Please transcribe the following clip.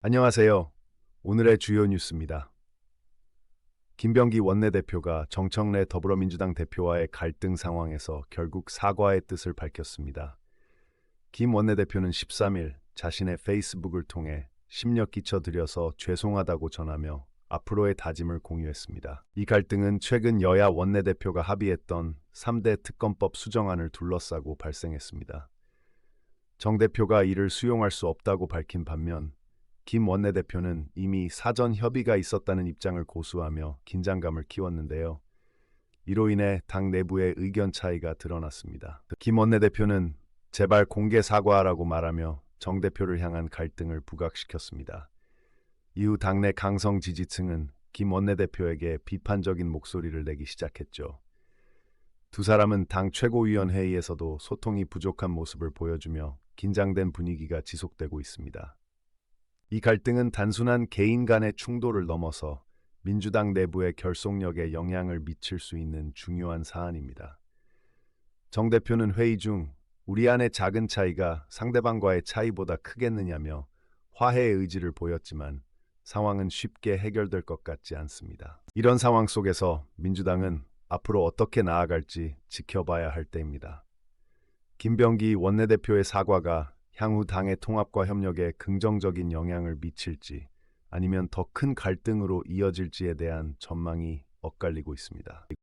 안녕하세요. 오늘의 주요 뉴스입니다. 김병기 원내대표가 정청래 더불어민주당 대표와의 갈등 상황에서 결국 사과의 뜻을 밝혔습니다. 김 원내대표는 13일 자신의 페이스북을 통해 심력 끼쳐드려서 죄송하다고 전하며 앞으로의 다짐을 공유했습니다. 이 갈등은 최근 여야 원내대표가 합의했던 3대 특검법 수정안을 둘러싸고 발생했습니다. 정 대표가 이를 수용할 수 없다고 밝힌 반면 김 원내대표는 이미 사전 협의가 있었다는 입장을 고수하며 긴장감을 키웠는데요. 이로 인해 당 내부의 의견 차이가 드러났습니다. 김 원내대표는 제발 공개 사과하라고 말하며 정 대표를 향한 갈등을 부각시켰습니다. 이후 당내 강성 지지층은 김 원내대표에게 비판적인 목소리를 내기 시작했죠. 두 사람은 당 최고위원회의에서도 소통이 부족한 모습을 보여주며 긴장된 분위기가 지속되고 있습니다. 이 갈등은 단순한 개인 간의 충돌을 넘어서 민주당 내부의 결속력에 영향을 미칠 수 있는 중요한 사안입니다. 정 대표는 회의 중 우리 안의 작은 차이가 상대방과의 차이보다 크겠느냐며 화해의 의지를 보였지만 상황은 쉽게 해결될 것 같지 않습니다. 이런 상황 속에서 민주당은 앞으로 어떻게 나아갈지 지켜봐야 할 때입니다. 김병기 원내대표의 사과가 향후 당의 통합과 협력에 긍정적인 영향을 미칠지 아니면 더 큰 갈등으로 이어질지에 대한 전망이 엇갈리고 있습니다.